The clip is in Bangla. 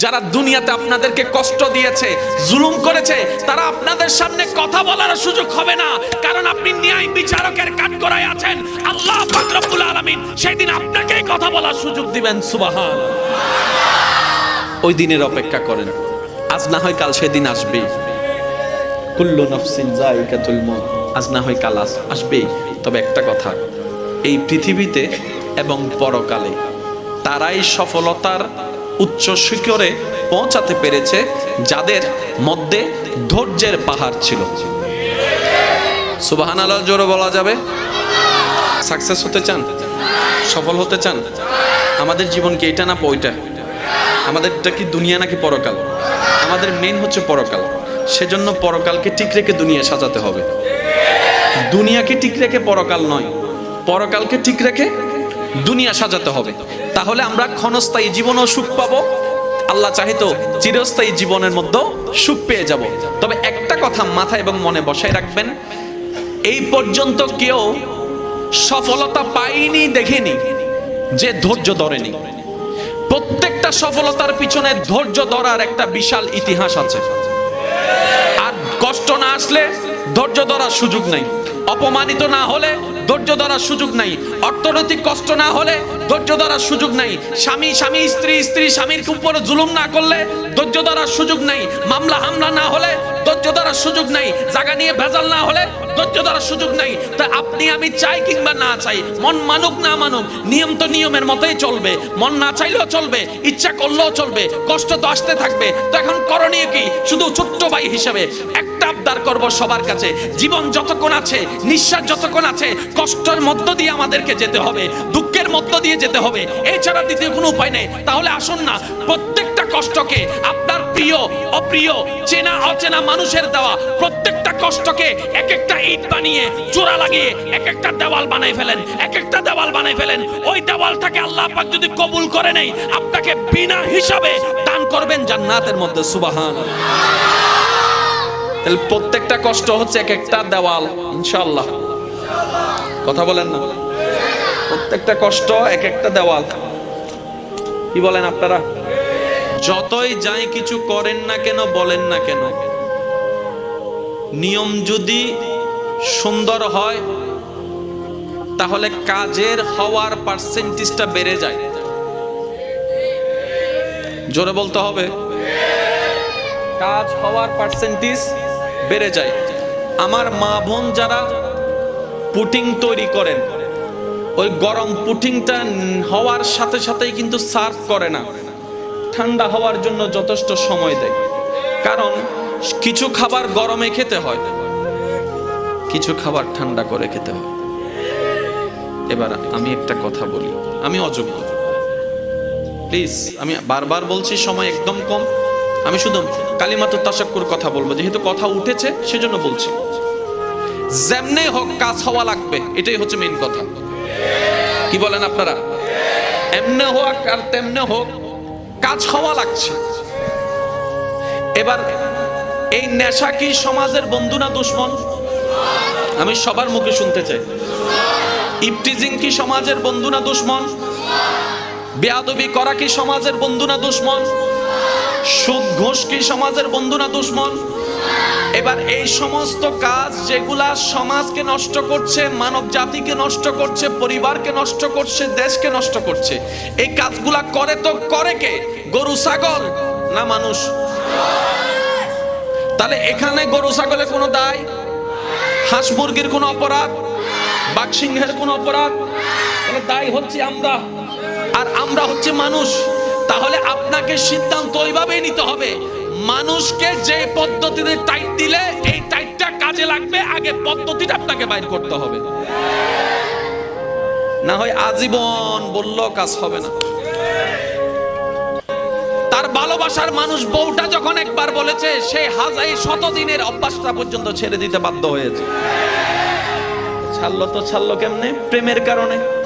যারা দুনিয়াতে আপনাদেরকে কষ্ট দিয়েছে, জুলুম করেছে, তারা আপনাদের সামনে কথা বলার সুযোগ হবে না। কারণ আপনি ন্যায় বিচারকের কাঠগড়ায় আছেন। আল্লাহ পাক রব্বুল আলামিন সেদিন আপনাকেই কথা বলার সুযোগ দিবেন সুবহান ওই দিনের অপেক্ষা করেন। আজ না হয় কাল সেদিন আসবে। কুল্লু নফসিন জায়গাতুল মউত। আজ না হয় কাল আস- আসবেই তবে একটা কথা, এই পৃথিবীতে এবং পরকালে তারাই সফলতার উচ্চ শিখরে পৌঁছাতে পেরেছে যাদের মধ্যে ধৈর্যের পাহাড় ছিল। সুবাহান আল্লাহ জোরে বলা যাবে? সাকসেস হতে চান? সফল হতে চান? আমাদের জীবন কি এটা না ওইটা আমাদেরটা কি দুনিয়া নাকি পরকাল? আমাদের মেন হচ্ছে পরকাল। সেজন্য পরকালকে ঠিক রেখে দুনিয়া সাজাতে হবে। দুনিয়াকে ঠিক রেখে পরকাল নয়, পরকালকে ঠিক রেখে দুনিয়া সাজাতে হবে। তাহলে আমরা ক্ষণস্থায়ী জীবনও সুখ পাবো। আল্লাহ চাহিত চিরস্থায়ী জীবনের মধ্যেও সুখ পেয়ে যাব। তবে একটা কথা মাথা এবং মনে বসায় রাখবেন, এই পর্যন্ত কেউ সফলতা পাইনি দেখেনি, যে ধৈর্য ধরেনি। প্রত্যেকটা সফলতার পিছনে ধৈর্য ধরার একটা বিশাল ইতিহাস আছে। আর কষ্ট না আসলে ধৈর্য ধরার সুযোগ নাই। অপমানিত না হলে ধৈর্য ধরার সুযোগ নাই। অর্থনৈতিক কষ্ট না হলে ধৈর্য ধরার সুযোগ নাই। স্বামী স্বামী, স্ত্রী স্ত্রী, স্বামীর উপরে জুলুম না করলে ধৈর্য ধরার সুযোগ নাই। মামলা, হামলা না হলে ধৈর্য ধরার সুযোগ নাই। জায়গা নিয়ে ভেজাল না হলে ধৈর্য ধরার সুযোগ নাই। তা আপনি আমি চাই কিংবা না চাই, মন মানুক না মানুক, নিয়ম তো নিয়মের মতোই চলবে। মন না চাইলেও চলবে, ইচ্ছা করলেও চলবে, কষ্ট তো আসতে থাকবে। তো এখন করণীয় কি? শুধু ছোট্ট ভাই হিসেবে একটা আবদার করব সবার কাছে। জীবন যতক্ষণ আছে, নিঃশ্বাস যতক্ষণ আছে, কষ্টের মধ্য দিয়ে আমাদেরকে যেতে হবে। দুঃখের মধ্য দিয়ে যেতে হবে। এছাড়া দ্বিতীয় কোনো উপায় নেই। তাহলে আসুন না, প্রত্যেকটা কষ্টকে আপনার প্রিয়, অপ্রিয়, চেনা, অচেনা মানুষের দেওয়া প্রত্যেকটা কষ্টকে এক একটা ইট বানিয়ে চোরা লাগিয়ে এক একটা দেওয়াল বানাই ফেলেন এক একটা দেওয়াল বানাই ফেলেন। ওই দেওয়ালটাকে আল্লাহ পাক যদি কবুল করে নেই, আপনাকে বিনা হিসাবে দান করবেন জান্নাতের মধ্যে সুবাহান তাহলে প্রত্যেকটা কষ্ট হচ্ছে এক একটা দেওয়াল, ইনশাআল্লাহ। কথা বলেন না। প্রত্যেকটা কষ্ট এক একটা দেওয়াল। কি বলেন আপনারা? যতই যাই কিছু করেন না কেন, বলেন না কেন। নিয়ম যদি সুন্দর হয়, তাহলে কাজের হওয়ার পার্সেন্টেজটা বেড়ে যায়। জোরে বলতে হবে। কাজ হওয়ার পার্সেন্টেজ বেড়ে যায়। আমার মা বোন যারা পুটিং তৈরি করেন ওই গরম পুটিংটা হওয়ার সাথে সাথেই কিন্তু সার্ভ করে না। ঠান্ডা হওয়ার জন্য যথেষ্ট সময় দেয়। কারণ কিছু খাবার গরমে খেতে হয়, কিছু খাবার ঠান্ডা করে খেতে হয়। এবার আমি একটা কথা বলি, আমি অযোগ্য। প্লিজ, আমি বারবার বলছি, সময় একদম কম। আমি শুধু কালিমাত তাসাক্কুর কথা বলব, যেহেতু কথা উঠেছে, সেজন্য বলছি। যেমনে হোক কাজ হওয়া লাগবে, এটাই হচ্ছে মেন কথা। কি বলেন আপনারা? এমনে হোক আর তেমনে হোক, কাজ হওয়া লাগছে। এবার এই নেশা কি সমাজের বন্ধু না দুশ্মন? আমি সবার মুখে শুনতে চাই। ইপটিজিং কি সমাজের বন্ধু না দুশ্মন? বেয়াদবি করা কি সমাজের বন্ধু না দুশ্মন? সুদ ঘোষ কি সমাজের বন্ধু না দুশ্মন? এবার এই সমস্ত কাজ যেগুলা সমাজকে নষ্ট করছে, মানব জাতিকে নষ্ট করছে, পরিবারকে নষ্ট করছে, দেশকে নষ্ট করছে, এই কাজগুলা করে তো করে কে? গরু, ছাগল না মানুষ? তাহলে এখানে গরু ছাগলের কোনো দায়? হাঁস, মুরগির কোনো অপরাধ? বাঘ, সিংহের কোনো অপরাধ? দায় হচ্ছে আমরা। আর আমরা হচ্ছে মানুষ। তাহলে আপনাকে সিদ্ধান্ত ওইভাবেই নিতে হবে। মানুষকে যে পদ্ধতিতে টাইট দিলে, এই টাইটটা কাজে লাগবে। আগে পদ্ধতিটা আপনাকে বাইর করতে হবে। না হয় আজীবন বললেও কাজ হবে না। তার ভালোবাসার মানুষ বউটা যখন একবার বলেছে, সে হাজাই শতদিনের অভ্যাসটা পর্যন্ত ছেড়ে দিতে বাধ্য হয়েছে। ছাড়লো তো ছাড়লো কেমনে? প্রেমের কারণে।